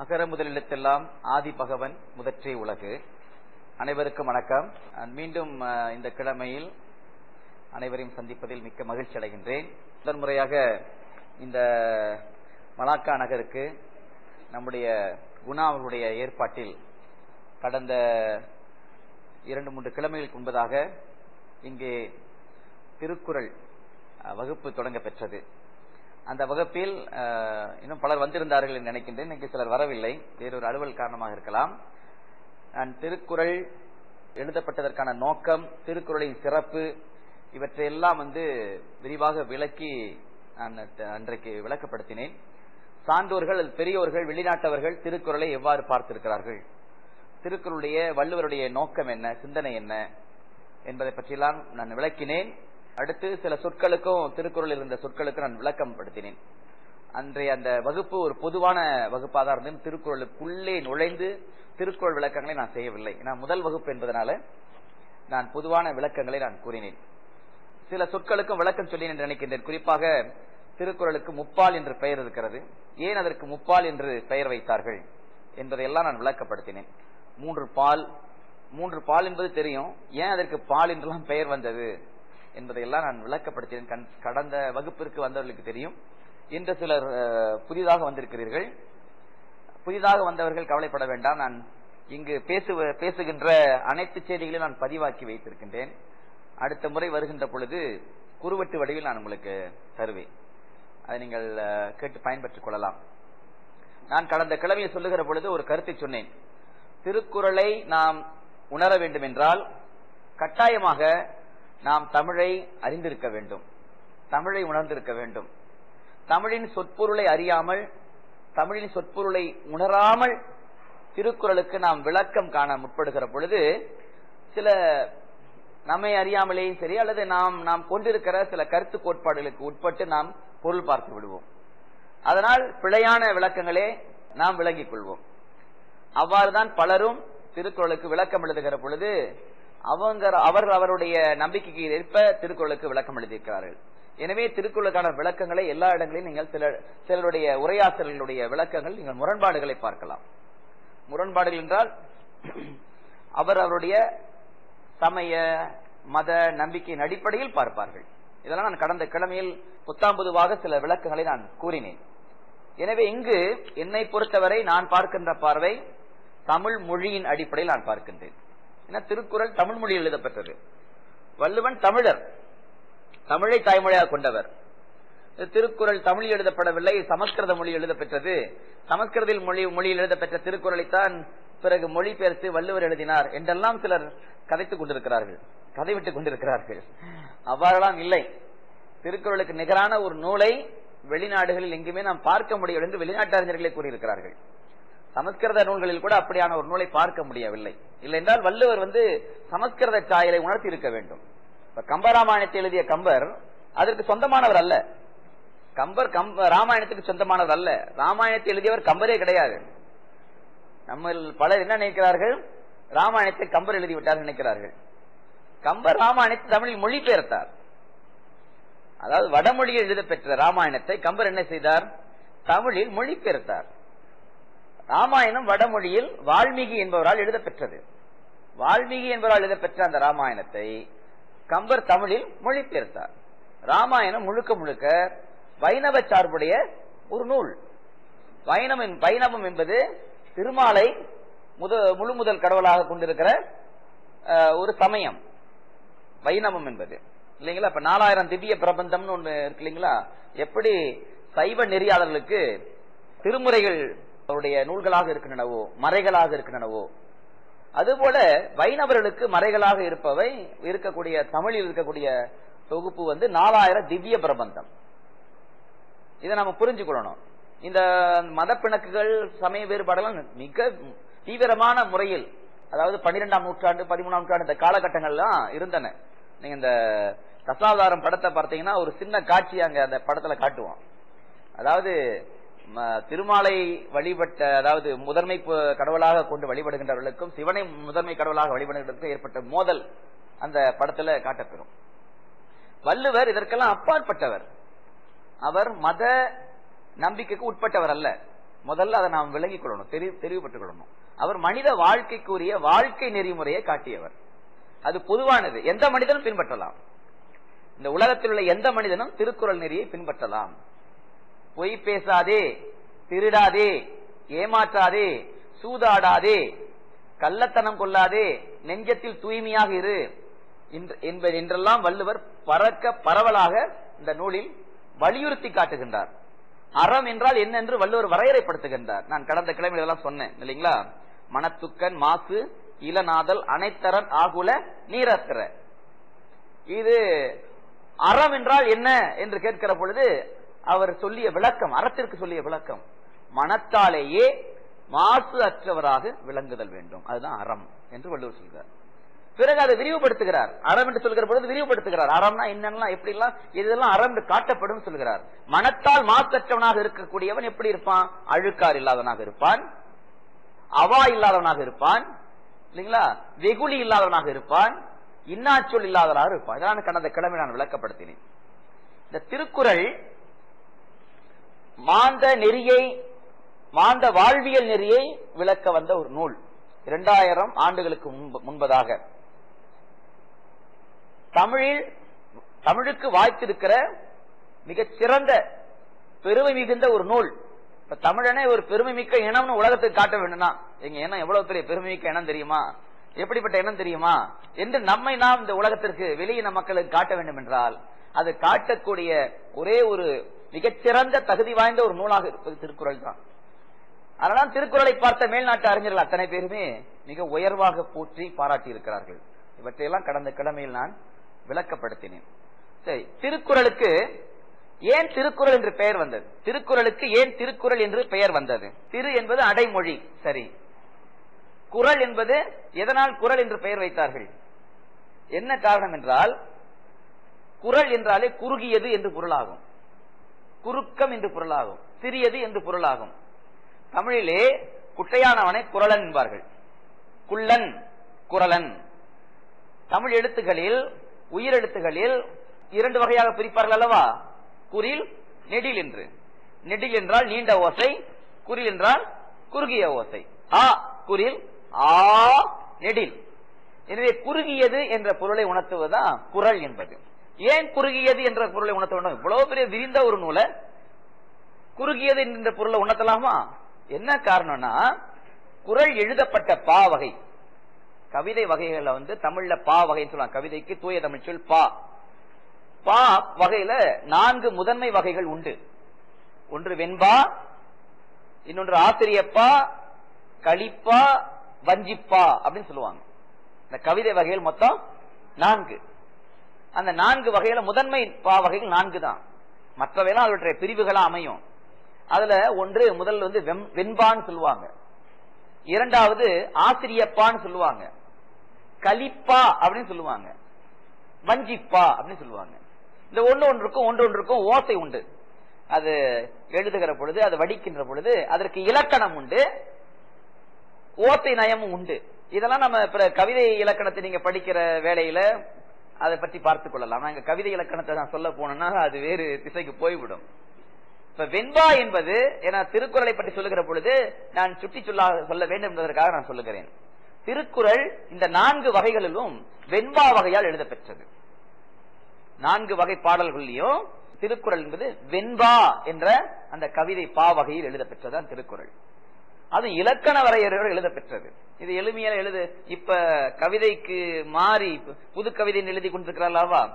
அகர முதலிடத்தெல்லாம் ஆதி பகவன் முதற்றே உலகு. அனைவருக்கும் வணக்கம். மீண்டும் இந்த கிழமையில் அனைவரையும் சந்திப்பதில் மிக்க மகிழ்ச்சி அடைகின்றேன். முதன் முறையாக இந்த மலாக்கா நகருக்கு நம்முடைய குணா அவர்களுடைய ஏற்பாட்டில் கடந்த இரண்டு மூன்று கிழமைகளுக்கு முன்பதாக இங்கே திருக்குறள் வகுப்பு தொடங்க பெற்றது அந்த வகுப்பில் இன்னும் பலர் வந்திருந்தார்கள் என்று நினைக்கின்றேன். இன்னைக்கு சிலர் வரவில்லை. வேறொரு அலுவல் காரணமாக இருக்கலாம். நான் திருக்குறள் எழுதப்பட்டதற்கான நோக்கம் திருக்குறளின் சிறப்பு இவற்றையெல்லாம் வந்து விரிவாக விளக்கி நான் அன்றைக்கு விளக்கப்படுத்தினேன். சான்றோர்கள் அல்லது பெரியோர்கள் வெளிநாட்டவர்கள் திருக்குறளை எவ்வாறு பார்த்திருக்கிறார்கள்? திருக்குறளுடைய வள்ளுவருடைய நோக்கம் என்ன சிந்தனை என்ன என்பதை பற்றியெல்லாம் நான் விளக்கினேன். அடுத்து சில சொற்களுக்கும் திருக்குறளில் இருந்த சொற்களுக்கு நான் விளக்கம் படுத்தினேன் அன்றைய அந்த வகுப்பு ஒரு பொதுவான வகுப்பாக தான் இருந்தது. திருக்குறளுக்குள்ளே நுழைந்து திருக்குறள் விளக்கங்களை நான் செய்யவில்லை. ஏன்னா முதல் வகுப்பு என்பதனால நான் பொதுவான விளக்கங்களை நான் கூறினேன். சில சொற்களுக்கும் விளக்கம் சொல்லி என்று நினைக்கின்றேன். குறிப்பாக திருக்குறளுக்கு முப்பால் என்று பெயர் இருக்கிறது. ஏன் அதற்கு முப்பால் என்று பெயர் வைத்தார்கள் என்பதையெல்லாம் நான் விளக்கப்படுத்தினேன். மூன்று பால். மூன்று பால் என்பது தெரியும். ஏன் அதற்கு பால் என்றெல்லாம் பெயர் வந்தது? என்பதையெல்லாம் நான் விளக்கப்படுத்தினேன். கண்- கடந்த வகுப்பிற்கு வந்தவர்களுக்கு தெரியும். இன்று சிலர் புதிதாக வந்திருக்கிறீர்கள். புதிதாக வந்தவர்கள் கவலைப்பட வேண்டாம். நான் இங்கு பேசுவ பேசுகின்ற அனைத்து செய்திகளையும் நான் பதிவாக்கி வைத்திருக்கின்றேன். அடுத்த முறை வருகின்ற பொழுது குறுவட்டு வடிவில் நான் உங்களுக்கு தருவேன். அதை நீங்கள் கேட்டு பயன்பெற்றுக் கொள்ளலாம். நான் கடந்த கிழமையை சொல்லுகிற பொழுது ஒரு கருத்தை சொன்னேன். திருக்குறளை நாம் உணர வேண்டும் என்றால் கட்டாயமாக நாம் தமிழை அறிந்திருக்க வேண்டும். தமிழை உணர்ந்திருக்க வேண்டும். தமிழின் சொற்பொருளை அறியாமல் தமிழின் சொற்பொருளை உணராமல் திருக்குறளுக்கு நாம் விளக்கம் காண முற்படுகிற பொழுது சில நம்மை அறியாமலேயும் சரி அல்லது நாம் நாம் கொண்டிருக்கிற சில கருத்து கோட்பாடுகளுக்கு உட்பட்டு நாம் பொருள் பார்த்து விடுவோம். அதனால் பிழையான விளக்கங்களே நாம் விளங்கிக் கொள்வோம். அவ்வாறுதான் பலரும் திருக்குறளுக்கு விளக்கம் எழுதுகிற பொழுது அவங்க அவர்கள் அவருடைய நம்பிக்கைக்கு ஏற்ப திருக்குறளுக்கு விளக்கம் எழுதியிருக்கிறார்கள். எனவே திருக்குறளுக்கான விளக்கங்களை எல்லா இடங்களிலும் நீங்கள் சில சிலருடைய உரையாசிரியர்களுடைய விளக்கங்கள் நீங்கள் முரண்பாடுகளை பார்க்கலாம். முரண்பாடுகள் என்றால் அவர் அவருடைய சமய மத நம்பிக்கையின் அடிப்படையில் பார்ப்பார்கள். இதெல்லாம் நான் கடந்த கிழமையில் புத்தாம்புதுவாக சில விளக்கங்களை நான் கூறினேன். எனவே இங்கு என்னை பொறுத்தவரை நான் பார்க்கின்ற பார்வை தமிழ் மொழியின் அடிப்படையில் நான் பார்க்கின்றேன். ஏன்னா திருக்குறள் தமிழ் மொழியில் எழுதப்பட்டது. வள்ளுவன் தமிழர். தமிழை தாய்மொழியாக கொண்டவர். திருக்குறள் தமிழில் எழுதப்படவில்லை சமஸ்கிருத மொழி எழுதப்பெற்றது. சமஸ்கிருத மொழி மொழியில் எழுதப்பெற்ற திருக்குறளைத்தான் பிறகு மொழிபெயர்த்து வள்ளுவர் எழுதினார் என்றெல்லாம் சிலர் கதைத்துக் கொண்டிருக்கிறார்கள். கதைவிட்டுக் கொண்டிருக்கிறார்கள். அவ்வாறெல்லாம் இல்லை. திருக்குறளுக்கு நிகரான ஒரு நூலை வெளிநாடுகளில் எங்குமே நாம் பார்க்க முடியும் என்று வெளிநாட்டு அறிஞர்களே கூறியிருக்கிறார்கள். சமஸ்கிருத நூல்களில் கூட அப்படியான ஒரு நூலை பார்க்க முடியவில்லை. இல்லை என்றால் வள்ளுவர் வந்து சமஸ்கிருத சாயலை உணர்த்தி இருக்க வேண்டும். இப்ப கம்பராமாயணத்தை எழுதிய கம்பர் அதற்கு சொந்தமானவர் அல்ல. கம்பர் கம்ப ராமாயணத்துக்கு சொந்தமானவர் அல்ல. ராமாயணத்தை எழுதியவர் கம்பரே கிடையாது. நம்ம பலர் என்ன நினைக்கிறார்கள்? ராமாயணத்தை கம்பர் எழுதி விட்டார் நினைக்கிறார்கள். கம்பர் ராமாயணத்தை தமிழில் மொழிபெயர்த்தார். அதாவது வடமொழியில் எழுதப்பெற்ற ராமாயணத்தை கம்பர் என்ன செய்தார்? தமிழில் மொழிபெயர்த்தார். ராமாயணம் வடமொழியில் வால்மீகி என்பவரால் எழுதப்பெற்றது. வால்மீகி என்பவரால் எழுதப்பெற்ற அந்த ராமாயணத்தை கம்பர் தமிழில் மொழிபெயர்த்தார். ராமாயணம் முழுக்க முழுக்க வைணவ சார்புடைய ஒரு நூல். வைணவம் வைணவம் என்பது திருமாலை முத முழு முதல் கடவுளாக கொண்டிருக்கிற ஒரு சமயம். வைணவம் என்பது. இல்லைங்களா? இப்ப நாலாயிரம் திவ்ய பிரபந்தம்னு ஒண்ணு இருக்கு இல்லைங்களா? எப்படி சைவ நெறியாளர்களுக்கு திருமுறைகள் அவருடைய நூல்களாக இருக்கின்றனவோ மறைகளாக இருக்கின்றனவோ. அதுபோல வைணவர்களுக்கு மறைகளாக இருப்பவை இருக்கக்கூடிய தமிழில் இருக்கக்கூடிய தொகுப்பு வந்து நாலாயிரம் திவ்ய பிரபந்தம். இதை நம்ம புரிஞ்சுக்கொள்ளணும். இந்த மதப்பிணக்குகள் சமய வேறுபாடுகள் மிக தீவிரமான முறையில் அதாவது பன்னிரெண்டாம் நூற்றாண்டு பதிமூணாம் நூற்றாண்டு இந்த காலகட்டங்கள்லாம் இருந்தன. நீங்க இந்த தசாவதாரம் படத்தை பார்த்தீங்கன்னா ஒரு சின்ன காட்சி அங்க அந்த படத்துல காட்டுவோம். அதாவது திருமாலை வழிபட்ட அதாவது முதன்மை கடவுளாக கொண்டு வழிபடுகின்றவர்களுக்கும் சிவனை முதன்மை கடவுளாக வழிபடுகின்றவர்களுக்கும் ஏற்பட்ட மோதல் அந்த படத்துல காட்டப்பெறும் வள்ளுவர் இதற்கெல்லாம் அப்பாற்பட்டவர். அவர் மத நம்பிக்கைக்கு உட்பட்டவர் அல்ல. முதல்ல அதை நாம் விளங்கிக் கொள்ளணும் தெரி தெரிவுபட்டுக் கொள்ளணும். அவர் மனித வாழ்க்கைக்குரிய வாழ்க்கை நெறிமுறையை காட்டியவர். அது பொதுவானது. எந்த மனிதனும் பின்பற்றலாம். இந்த உலகத்தில் உள்ள எந்த மனிதனும் திருக்குறள் நெறியை பின்பற்றலாம். பொய் பேசாதே திருடாதே ஏமாற்றாதே சூதாடாதே கள்ளத்தனம் கொள்ளாதே நெஞ்சத்தில் தூய்மையாக இரு. என்பது என்றெல்லாம் வள்ளுவர் பறக்க பரவலாக இந்த நூலில் வலியுறுத்தி காட்டுகின்றார். அறம் என்றால் என்ன என்று வள்ளுவர் வரையறைப்படுத்துகின்றார். நான் கடந்த கிழமை இதெல்லாம் சொன்னேன் இல்லைங்களா? மனத்துக்கன் மாசு இளநாதல் அனைத்தரன் ஆகுல நீரத்திர இது அறம் என்றால் என்ன என்று கேட்கிற பொழுது அவர் சொல்லிய விளக்கம் அறத்திற்கு சொல்லிய விளக்கம் மனத்தாலேயே மாசு அற்றவராக விளங்குதல் வேண்டும். அதுதான் அறம் என்று வள்ளுவர் சொல்கிறார். பிறகு அதை விரிவுபடுத்துகிறார். அறம் என்று சொல்கிற பொழுது விரிவுபடுத்துகிறார். அறம்னா என்னெல்லாம் எப்படி எல்லாம் இதெல்லாம் அறம் என்று காட்டப்படும் சொல்கிறார். மனத்தால் மாசற்றவனாக இருக்கக்கூடியவன் எப்படி இருப்பான்? அழுக்கார் இல்லாதவனாக இருப்பான். அவா இல்லாதவனாக இருப்பான். இல்லைங்களா? வெகுளி இல்லாதவனாக இருப்பான். இன்னாச்சொல் இல்லாதவனாக இருப்பான். இதெல்லாம் கடந்த கிழமை நான் விளக்கப்படுத்தினேன். இந்த திருக்குறள் மாந்த நெறியை மாந்த வாழ்வியல் நெறியை விளக்க வந்த ஒரு நூல். இரண்டாயிரம் ஆண்டுகளுக்கு முன்பதாக. தமிழில் தமிழுக்கு வாய்த்திருக்கிற மிகச்சிறந்த பெருமை மிகுந்த ஒரு நூல். இப்ப தமிழனே ஒரு பெருமை மிக்க இனம்னு உலகத்துக்கு காட்ட வேண்டும்னா எங்க இனம் எவ்வளவு பெரிய பெருமை மிக்க இனம் தெரியுமா? எப்படிப்பட்ட இனம் தெரியுமா? என்று நம்மை நாம் இந்த உலகத்திற்கு வெளியின மக்களுக்கு காட்ட வேண்டும் என்றால் அது காட்டக்கூடிய ஒரே ஒரு மிகச்சிறந்த தகுதி வாய்ந்த ஒரு நூலாக இருப்பது திருக்குறள் தான். அதனால் திருக்குறளை பார்த்த மேல்நாட்டு அறிஞர்கள் அத்தனை பேருமே மிக உயர்வாக போற்றி பாராட்டி இருக்கிறார்கள் இவற்றையெல்லாம் கடந்த கிழமையில் நான் விளக்கப்படுத்தினேன். சரி திருக்குறளுக்கு ஏன் திருக்குறள் என்று பெயர் வந்தது? திருக்குறளுக்கு ஏன் திருக்குறள் என்று பெயர் வந்தது? திரு என்பது அடைமொழி. சரி. குரல் என்பது எதனால் குரல் என்று பெயர் வைத்தார்கள்? என்ன காரணம் என்றால் குரல் என்றாலே குறுகியது என்று பொருளாகும். குறுக்கம் என்று பொருளாகும். சிறியது என்று பொருளாகும். தமிழிலே குட்டையானவனை குரலன் என்பார்கள். குள்ளன் குரலன். தமிழ் எழுத்துகளில் உயிரெழுத்துகளில் இரண்டு வகையாக பிரிப்பார்கள் அல்லவா? குரில் நெடில் என்று. நெடில் என்றால் நீண்ட ஓசை குரில் என்றால் குறுகிய ஓசை. ஆ குரில் ஆ நெடில். எனவே குறுகியது என்ற பொருளை உணர்த்துவதுதான் குரல் என்பது. ஏன் குறுகியது என்ற பொருளை உணர்த்த வேண்டும்? இவ்வளவு பெரிய விரிந்த ஒரு நூலை குறுகியது என்ற பொருளை உணர்த்தலாமா? என்ன காரணம்னா குரல் எழுதப்பட்ட பா வகை. கவிதை வகைகளை வந்து தமிழ்ல பா வகைன்னு சொல்லலாம் கவிதைக்கு தூய தமிழ் சொல் பா. பா வகையில நான்கு முதன்மை வகைகள் உண்டு. ஒன்று வெண்பா இன்னொன்று ஆசிரியப்பா களிப்பா வஞ்சிப்பா அப்படின்னு சொல்லுவாங்க. இந்த கவிதை வகைகள் மொத்தம் நான்கு. அந்த நான்கு வகையில முதன்மை பா வகைகள் நான்கு தான் மற்றவையெல்லாம் அவருடைய பிரிவுகளா அமையும். அதுல ஒன்று முதல் வந்து வெண்பான்னு சொல்லுவாங்க. இரண்டாவது ஆசிரியப்பான்னு சொல்லுவாங்க. கலிப்பா அப்படின்னு சொல்லுவாங்க. வஞ்சிப்பா அப்படின்னு சொல்லுவாங்க. இந்த ஒன்று ஒன்றுக்கும் ஒன்று ஒன்றுக்கும் ஓசை உண்டு. அது எழுதுகிற பொழுது அது வடிக்கின்ற பொழுது அதற்கு இலக்கணம் உண்டு. ஓசை நயமும் உண்டு. இதெல்லாம் நம்ம இப்ப கவிதை இலக்கணத்தை நீங்க படிக்கிற வேலையில அதை பற்றி பார்த்துக் கொள்ளலாம். நாங்க கவிதை இலக்கணத்தை நான் சொல்ல போனோம்னா அது வேறு திசைக்கு போய்விடும். இப்ப வெண்பா என்பது என திருக்குறளை பற்றி சொல்லுகிற பொழுது நான் சுட்டி சொல்ல சொல்ல வேண்டும் என்பதற்காக நான் சொல்லுகிறேன். திருக்குறள் இந்த நான்கு வகைகளிலும் வெண்பா வகையால் எழுதப்பெற்றது. நான்கு வகை பாடல்கள்லயும் திருக்குறள் என்பது வெண்பா என்ற அந்த கவிதை பா வகையில் எழுதப்பெற்றதான் திருக்குறள். அது இலக்கண வரையறையோடு எழுதப்பெற்றது இது எளிமையான எழுது. இப்ப கவிதைக்கு மாறி புது கவிதை எழுதி கொண்டிருக்கிறார்களாவா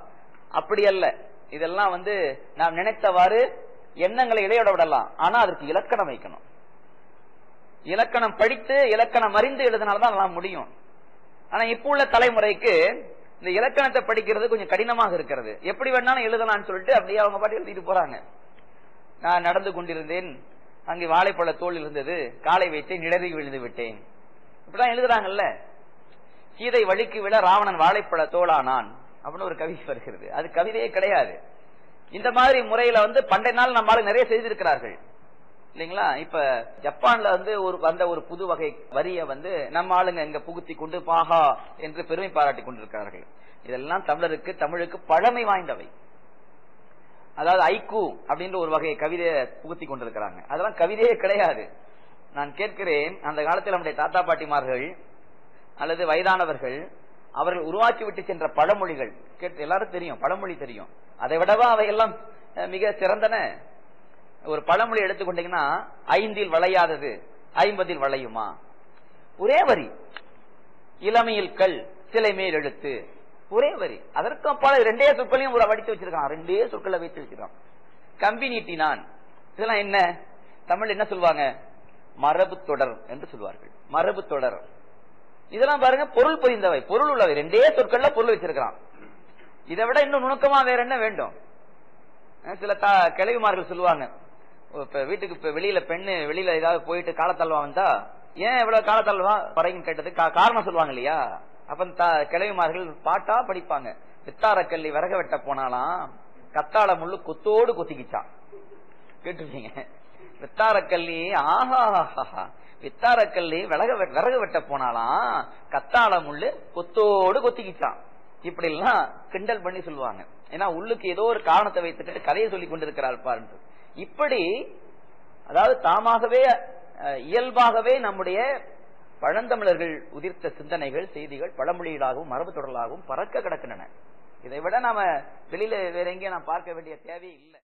அப்படி அல்ல. இதெல்லாம் வந்து நாம் நினைத்தவாறு எண்ணங்களை இடையோட விடலாம். ஆனா அதற்கு இலக்கணம் வைக்கணும். இலக்கணம் படித்து இலக்கணம் அறிந்து எழுதினால்தான் நாம் முடியும். ஆனா இப்ப உள்ள தலைமுறைக்கு இந்த இலக்கணத்தை படிக்கிறது கொஞ்சம் கடினமாக இருக்கிறது. எப்படி வேணாலும் எழுதலாம்னு சொல்லிட்டு அப்படியே அவங்க பாட்டு எழுதிட்டு போறாங்க. நான் நடந்து கொண்டிருந்தேன். அங்கே வாழைப்பழ தோல் இருந்தது காலை வைத்து நிழறி விழுந்து விட்டேன். இப்படிதான் எழுதுறாங்கல்ல? சீதை வழிக்கு விட ராவணன் வாழைப்பழ தோளானான் அப்படின்னு ஒரு கவிதை வருகிறது. அது கவிதையே கிடையாது. இந்த மாதிரி முறையில வந்து பண்டைய நாள் நம்மளால நிறைய செய்திருக்கிறார்கள். இல்லைங்களா? இப்ப ஜப்பான்ல வந்து ஒரு வந்த ஒரு புது வகை வரிய வந்து நம்ம ஆளுங்க இங்க புகுத்தி கொண்டு பாகா என்று பெருமை பாராட்டி கொண்டிருக்கிறார்கள். இதெல்லாம் தமிழருக்கு தமிழுக்கு பழமை வாய்ந்தவை. அதாவது ஐக்கு அப்படின்ற ஒரு வகை கவிதையை புகுத்தி கொண்டிருக்கிறாங்க. அதெல்லாம் கவிதையே கிடையாது. நான் கேட்கிறேன் அந்த காலத்தில் நம்முடைய தாத்தா பாட்டிமார்கள் அல்லது வயதானவர்கள் அவர்கள் உருவாக்கி விட்டு சென்ற பழமொழிகள் கேட்டு எல்லாரும் தெரியும் பழமொழி தெரியும். அதை விடவா அவையெல்லாம் மிக சிறந்தன? ஒரு பழமொழி எடுத்துக்கொண்டீங்கன்னா ஐந்தில் வளையாதது ஐம்பதில் வளையுமா? ஒரே வரி. இளமையில் கல் சிலை மேல் எழுத்து. ஒரே வரி. அதற்கு அப்பால ரெண்டே சொற்களையும் ஒரு வடித்து வச்சிருக்கான். ரெண்டே சொற்களை வைத்து வச்சிருக்கான். கம்பி நீட்டினான் இதெல்லாம் என்ன? தமிழ் என்ன சொல்லுவாங்க மரபு தொடர் என்று சொல்வார்கள். மரபு தொடர். இதெல்லாம் பாருங்க பொருள் புரிந்தவை. பொருள் உள்ளவை. ரெண்டே சொற்கள்ல பொருள் வச்சிருக்கான் இதை விட இன்னும் நுணுக்கமா வேற என்ன வேண்டும்? சில தா சொல்லுவாங்க. இப்ப வீட்டுக்கு இப்ப வெளியில பெண்ணு வெளியில ஏதாவது போயிட்டு காலத்தல்வா வந்தா ஏன் இவ்வளவு காலத்தல்வா பறையும் கேட்டதுக்கு கா- காரணம் சொல்லுவாங்க இல்லையா? அப்ப இந்த பாட்டா படிப்பாங்க. வித்தாரக்கல்லி விறக வெட்ட போனாலாம் கத்தாழ முள்ளு கொத்தோடு கொத்திக்கிச்சான் கேட்டுருப்பீங்க வித்தாரக்கல்லி ஆஹா வித்தாரக்கல்லி விறக வெ- விறகு வெட்ட போனாலாம் கத்தாழ முள்ளு கொத்தோடு கொத்திக்கிச்சான் இப்படி எல்லாம் கிண்டல் பண்ணி சொல்லுவாங்க. ஏன்னா உள்ளுக்கு ஏதோ ஒரு காரணத்தை வைத்துக்கிட்டு கதையை சொல்லி கொண்டிருக்கிறாள் பாருங்க இப்படி அதாவது தாமாகவே இயல்பாகவே நம்முடைய பழந்தமிழர்கள் உதிர்த்த சிந்தனைகள் செய்திகள் பழமொழிகளாகவும் மரபு தொடர்களாகவும் பறக்க கிடக்கின்றன. இதை விட நாம வெளியில வேற எங்கேயும் நாம் பார்க்க வேண்டிய தேவை இல்லை.